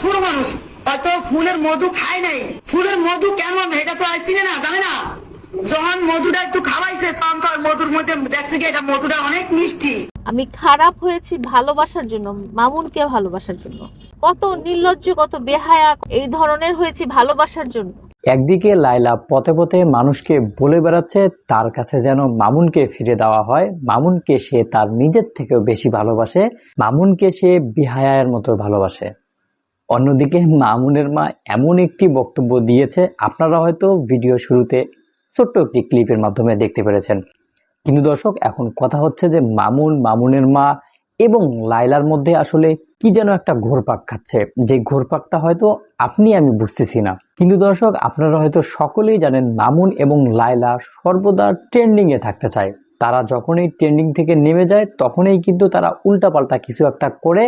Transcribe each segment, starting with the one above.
ছোট মানুষ। হয়তো ফুলের মধু খায় নাই। ফুলের মধু কেমন? এটা তো আর চিনে না জানে না? যখন মধুটা একটু খাওয়াইছে তখন তো মধুর মধ্যে দেখছে কি এটা মধুটা অনেক মিষ্টি। আমি খারাপ হয়েছি ভালোবাসার জন্য মামুনকে ভালোবাসার জন্য। কত নির্লজ্জ কত বেহায়া এই ধরনের হয়েছি ভালোবাসার জন্য। একদিকে লাইলা পথে পথে মানুষকে বলে বেড়াচ্ছে তার কাছে যেন মামুনকে ফিরে দেওয়া হয়। মামুনকে সে তার নিজের থেকেও বেশি ভালোবাসে মামুনকে সে বিহায়ের মতো ভালোবাসে। অন্যদিকে মামুনের মা এমন একটি বক্তব্য দিয়েছে, আপনারা হয়তো ভিডিও শুরুতে ছোট্ট একটি ক্লিপের মাধ্যমে দেখতে পেরেছেন। কিন্তু দর্শক, এখন কথা হচ্ছে যে মামুন, মামুনের মা এবং লাইলার মধ্যে আসলে কি যেন একটা ঘোরপাক খাচ্ছে। যে ঘোরপাকটা হয়তো আপনি আমি বুঝতেছি না। কিন্তু দর্শক, আপনারা হয়তো সকলেই জানেন মামুন এবং লাইলা সর্বদা ট্রেন্ডিং এ থাকতে চায়। তারা যখনই ট্রেন্ডিং থেকে নেমে যায়, তখনই কিন্তু তারা উল্টাপাল্টা কিছু একটা করে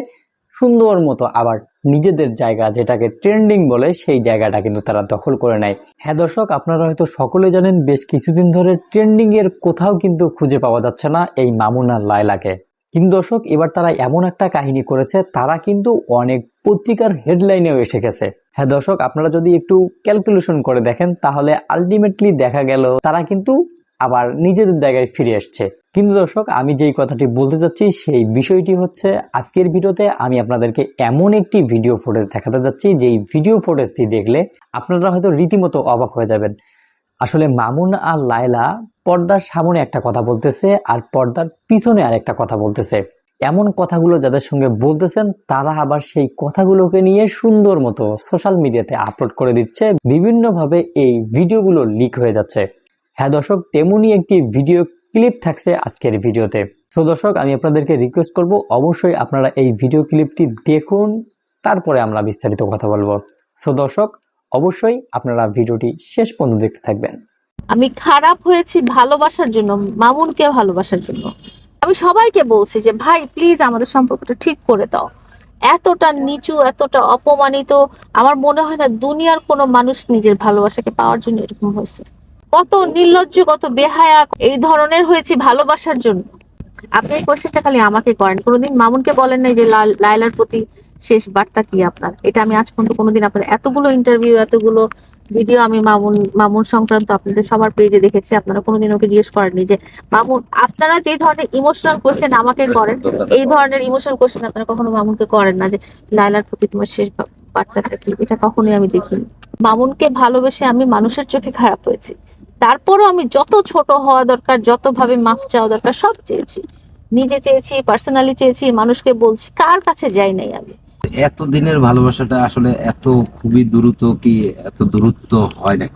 সুন্দর মতো আবার নিজেদের জায়গা যেটাকে ট্রেন্ডিং বলে, সেই জায়গাটা কিন্তু তারা দখল করে নেয়। হ্যাঁ দর্শক, আপনারা হয়তো সকলে জানেন, বেশ কিছুদিন ধরে ট্রেন্ডিং এর কোথাও কিন্তু খুঁজে পাওয়া যাচ্ছে না এই মামুন লায়লাকে। কিন্তু দর্শক, এবার তারা এমন একটা কাহিনী করেছে, তারা কিন্তু অনেক পত্রিকার হেডলাইনেও এসে গেছে। হ্যাঁ দর্শক, আপনারা যদি একটু ক্যালকুলেশন করে দেখেন, তাহলে আলটিমেটলি দেখা গেল, তারা কিন্তু আবার নিজেদের জায়গায় ফিরে আসছে। কিন্তু দর্শক, আমি যেই কথাটি বলতে চাচ্ছি, সেই বিষয়টি হচ্ছে, আজকের ভিডিওতে আমি আপনাদেরকে এমন একটি ভিডিও ফুটেজ দেখাতে যাচ্ছি, যেই ভিডিও ফুটেজটি দেখলে আপনারা হয়তো রীতিমতো অবাক হয়ে যাবেন। আসলে মামুন আর লায়লা পর্দার সামনে একটা কথা বলতেছে আর পর্দার পিছনে আর একটা কথা বলতেছে। এমন কথাগুলো যাদের সঙ্গে বলতেছেন, তারা আবার সেই কথাগুলোকে নিয়ে সুন্দর মতো সোশ্যাল মিডিয়াতে আপলোড করে দিচ্ছে। বিভিন্নভাবে এই ভিডিওগুলো লিক হয়ে যাচ্ছে। হ্যাঁ দর্শক তেমনি একটি ভিডিও ক্লিপ থাকছে আজকের ভিডিওতে সো দর্শক, আমি আপনাদেরকে রিকোয়েস্ট করব, অবশ্যই আপনারা এই ভিডিও ক্লিপটি দেখুন, তারপরে আমরা বিস্তারিত কথা বলব। সো দর্শক, অবশ্যই আপনারা ভিডিওটি শেষ পর্যন্ত দেখতে থাকবেন। আমি খারাপ হয়েছি ভালোবাসার জন্য, মামুনকে ভালোবাসার জন্য। আমি সবাইকে বলছি যে, ভাই প্লিজ আমাদের সম্পর্কটা ঠিক করে দাও। এতটা নিচু, এতটা অপমানিত, আমার মনে হয় না দুনিয়ার কোনো মানুষ নিজের ভালোবাসাকে পাওয়ার জন্য এরকম হয়েছে। কত নির্লজ্জ, কত বেহায়া, এই ধরনের হয়েছি ভালোবাসার জন্য। আপনি এই কোয়েশ্চেনটা খালি আমাকে করেন। কোনোদিন মামুনকে বলেন নাই যে লায়লার প্রতি শেষ বার্তা কি আপনার? এটা আমি আজ পর্যন্ত কোনোদিন আপনার, এতগুলো ইন্টারভিউ এতগুলো ভিডিও আমি মামুন মামুন সংক্রান্ত আপনাদের সবার পেজে দেখেছি। আপনারা কোনোদিন ওকে জিজ্ঞেস করেননি যে, মামুন, আপনারা যে ধরনের ইমোশনাল কোশ্চেন আমাকে করেন, এই ধরনের ইমোশনাল কোশ্চেন আপনারা কখনো মামুনকে করেন না যে লাইলার প্রতি তোমার শেষ বার্তাটা কি? এটা কখনোই আমি দেখিনি। মামুনকে ভালোবেসে আমি মানুষের চোখে খারাপ হয়েছি। তারপরও আমি যত ছোট হওয়া দরকার যত ভাবে মাফ চাওয়া দরকার সব চেয়েছি। নিজে চেয়েছি পার্সোনালি চেয়েছি মানুষকে বলছি কার কাছে যাই নাই আমি? এত দিনের ভালোবাসাটা আসলে এত খুবই দ্রুত কি এত দূরত্ব হয় না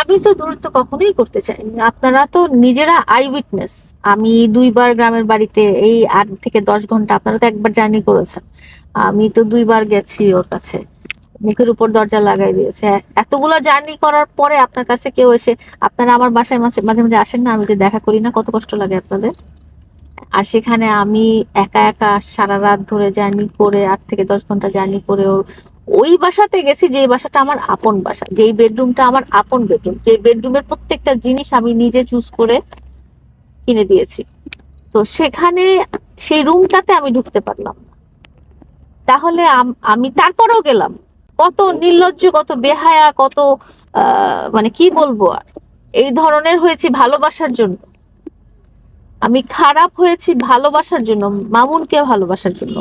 আমি তো দূরত্ব কখনোই করতে চাইনি। আপনারা তো নিজেরা আই উইটনেস আমি দুইবার গ্রামের বাড়িতে এই আট থেকে দশ ঘণ্টা আপনারা তো একবার জার্নি করেছেন। আমি তো দুইবার গেছি ওর কাছে। মুখের উপর দরজা লাগাই দিয়েছে। এতগুলো জার্নি করার পরে আপনার কাছে কেউ এসে, আপনারা আমার বাসায় মাঝে মাঝে মাঝে আসেন না? আমি যে দেখা করি না, কত কষ্ট লাগে আপনাদের? আর সেখানে আমি একা একা সারা রাত ধরে জার্নি করে, আট থেকে দশ ঘণ্টা জার্নি করে ওর, ওই বাসাতে গেছি যে বাসাটা আমার আপন বাসা। যেই বেডরুমটা আমার আপন বেডরুম যে বেডরুমের প্রত্যেকটা জিনিস আমি নিজে চুজ করে কিনে দিয়েছি। তো সেখানে সেই রুমটাতে আমি ঢুকতে পারলাম। তাহলে আমি তারপরেও গেলাম। কত নির্লজ্জ, কত বেহায়া, কত মানে কি বলব আর? এই ধরনের হয়েছি ভালোবাসার জন্য। আমি খারাপ হয়েছি ভালোবাসার জন্য, মামুনকে ভালোবাসার জন্য।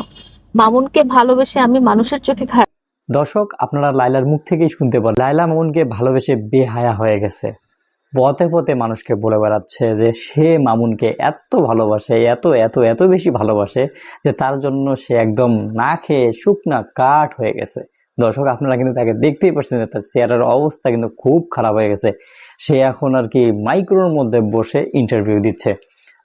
মামুনকে ভালোবেসে আমি মানুষের চোখে খারাপ দর্শক, আপনারা লাইলার মুখ থেকেই শুনতে পারেন লাইলা মামুনকে ভালোবেসে বেহায়া হয়ে গেছে। পথে পথে মানুষকে বলে বেড়াচ্ছে যে, সে মামুনকে এত ভালোবাসে, এত এত এত বেশি ভালোবাসে যে তার জন্য সে একদম না খেয়ে শুকনা কাঠ হয়ে গেছে। দর্শক, আপনারা কিন্তু তাকে দেখতেই পাচ্ছেন তার চেহারার অবস্থা কিন্তু খুব খারাপ হয়ে গেছে। সে এখন আর কি মাইক্রোর মধ্যে বসে ইন্টারভিউ দিচ্ছে।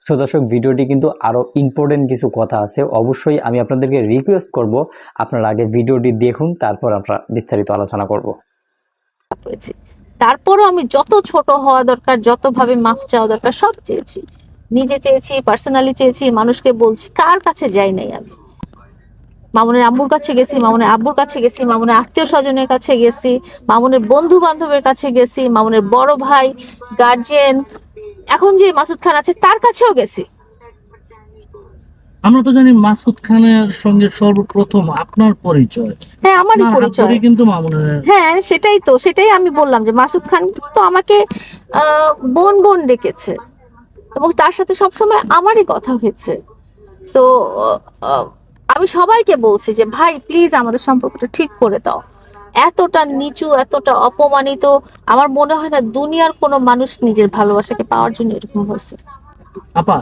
সো দর্শক ভিডিওটি কিন্তু আরও ইম্পর্টেন্ট কিছু কথা আছে। অবশ্যই আমি আপনাদেরকে রিকোয়েস্ট করব, আপনারা আগে ভিডিওটি দেখুন, তারপর আমরা বিস্তারিত আলোচনা করব। তারপরও আমি যত ছোট হওয়া দরকার যত ভাবে মাফ চাওয়া দরকার, সব চেয়েছি। নিজে চেয়েছি পার্সোনালি চেয়েছি, মানুষকে বলছি, কার কাছে যাই নাই আমি? মামুনের আম্মুর কাছে গেছি মামুনের আব্বুর কাছে গেছি মামুনের আত্মীয় স্বজনের কাছে গেছি মামুনের বন্ধু বান্ধবের কাছে গেছি মামুনের বড় ভাই গার্জেন এখন যে মাসুদ খান আছে তার কাছেও গেছি। আমরা তো জানি মাসুদ খানের সঙ্গে সর্বপ্রথম আপনার পরিচয়। হ্যাঁ আমারই পরিচয়। কিন্তু মামুনের হ্যাঁ সেটাই তো সেটাই আমি বললাম যে মাসুদ খান তো আমাকে আহ, বোন বোন ডেকেছে। এবং তার সাথে সবসময় আমারই কথা হয়েছে। তো আমি সবাইকে বলছি যে, ভাই প্লিজ আমাদের সম্পর্কটা ঠিক করে দাও। এতটা নিচু, এতটা অপমানিত, আমার মনে হয় না দুনিয়ার কোনো মানুষ নিজের ভালোবাসাকে পাওয়ার জন্য এরকম হয়েছে। আপা,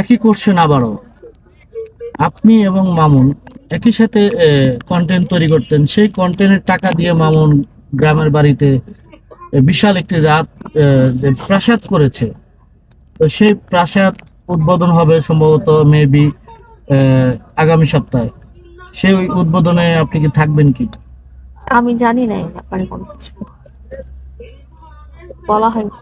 একই করছেন আবারও। আপনি এবং মামুন একই সাথে কন্টেন্ট তৈরি করতেন। সেই কন্টেন্টের টাকা দিয়ে মামুন গ্রামের বাড়িতে বিশাল একটি রাত প্রাসাদ করেছে। তো সেই প্রাসাদ উদ্বোধন হবে সম্ভবত মেবি আগামী সপ্তাহে। সেই উদ্বোধনে আপনি কি থাকবেন কি? আমি জানি না ব্যাপারে কোনো কিছু। বলা হয়নি।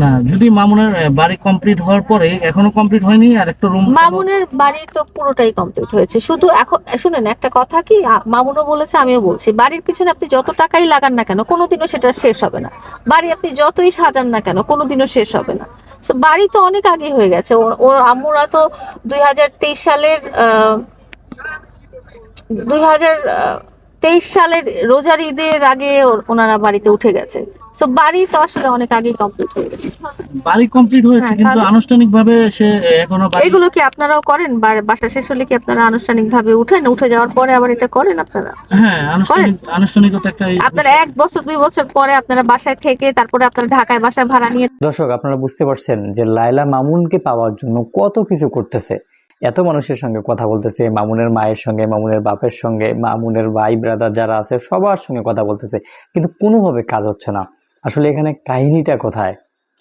না, যদি মামুনের বাড়ি কমপ্লিট হওয়ার পরে এখনও কমপ্লিট হয়নি, আর একটা রুম মামুনের বাড়ি তো পুরোটাই কমপ্লিট হয়েছে। শুধু এখন শুনেন একটা কথা কি মামুনও বলেছে, আমিও বলছি। বাড়ির পিছনে আপনি যত টাকাই লাগান না কেন, কোনোদিনও সেটা শেষ হবে না। বাড়ি আপনি যতই সাজান না কেন, কোনোদিনও শেষ হবে না। তো বাড়ি তো অনেক আগে হয়ে গেছে। ওর ওর আম্মুরা তো দুই হাজার তেইশ সালের দুই হাজার তেইশ সালের রোজার ঈদের আগে ওনারা বাড়িতে উঠে গেছে তো বাড়ি তো আসলে অনেক আগেই কমপ্লিট হয়ে গেছে। বাড়ি কমপ্লিট হয়েছে হ্যাঁ, কিন্তু আনুষ্ঠানিক ভাবে সে এখনও এগুলো কি আপনারাও করেন? বা- বাসা শেষ হলে কি আপনারা আনুষ্ঠানিক ভাবে উঠেন? উঠে যাওয়ার পরে আবার এটা করেন আপনারা? হ্যাঁ আনুষ্ঠানিক আনুষ্ঠানিকতা একটা আপনারা এক বছর দুই বছর পরে আপনারা বাসায় থেকে তারপরে আপনারা ঢাকায় বাসা ভাড়া নিয়ে দর্শক আপনারা বুঝতে পারছেন যে লাইলা মামুনকে পাওয়ার জন্য কত কিছু করতেছে। এত মানুষের সঙ্গে কথা বলতেছে, মামুনের মায়ের সঙ্গে, মামুনের বাপের সঙ্গে, মামুনের ভাই ব্রাদার যারা আছে, সবার সঙ্গে কথা বলতেছে, কিন্তু কোনোভাবে কাজ হচ্ছে না। আসলে এখানে কাহিনীটা কোথায়?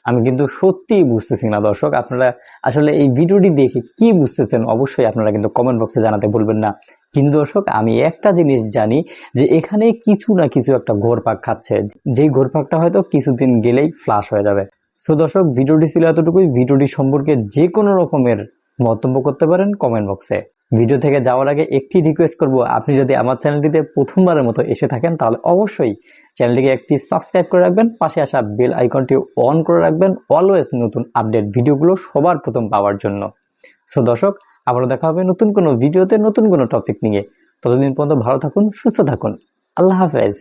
আমি কিন্তু সত্যিই বুঝতেছি না, দর্শক। আপনারা আসলে এই ভিডিওটি দেখে কি বুঝতেছেন, অবশ্যই আপনারা কিন্তু কমেন্ট বক্সে জানাতে ভুলবেন না। কিন্তু দর্শক, আমি একটা জিনিস জানি যে এখানে কিছু না কিছু একটা ঘোরপাক খাচ্ছে। যেই ঘোরপাকটা হয়তো কিছুদিন গেলেই ফ্লাশ হয়ে যাবে। সো দর্শক, ভিডিওটি ছিল এতটুকুই। ভিডিওটি সম্পর্কে যে কোনো রকমের মন্তব্য করতে পারেন কমেন্ট বক্সে ভিডিও থেকে যাওয়ার আগে একটি রিকোয়েস্ট করব, আপনি যদি আমার চ্যানেলটিতে প্রথমবারের মতো এসে থাকেন, তাহলে অবশ্যই চ্যানেলটিকে একটি সাবস্ক্রাইব করে রাখবেন, পাশে আসা বেল আইকনটি অন করে রাখবেন অলওয়েজ নতুন আপডেট ভিডিওগুলো সবার প্রথম পাওয়ার জন্য। সো দর্শক, আবারও দেখা হবে নতুন কোনো ভিডিওতে নতুন কোনো টপিক নিয়ে। ততদিন পর্যন্ত ভালো থাকুন, সুস্থ থাকুন। আল্লাহ হাফেজ।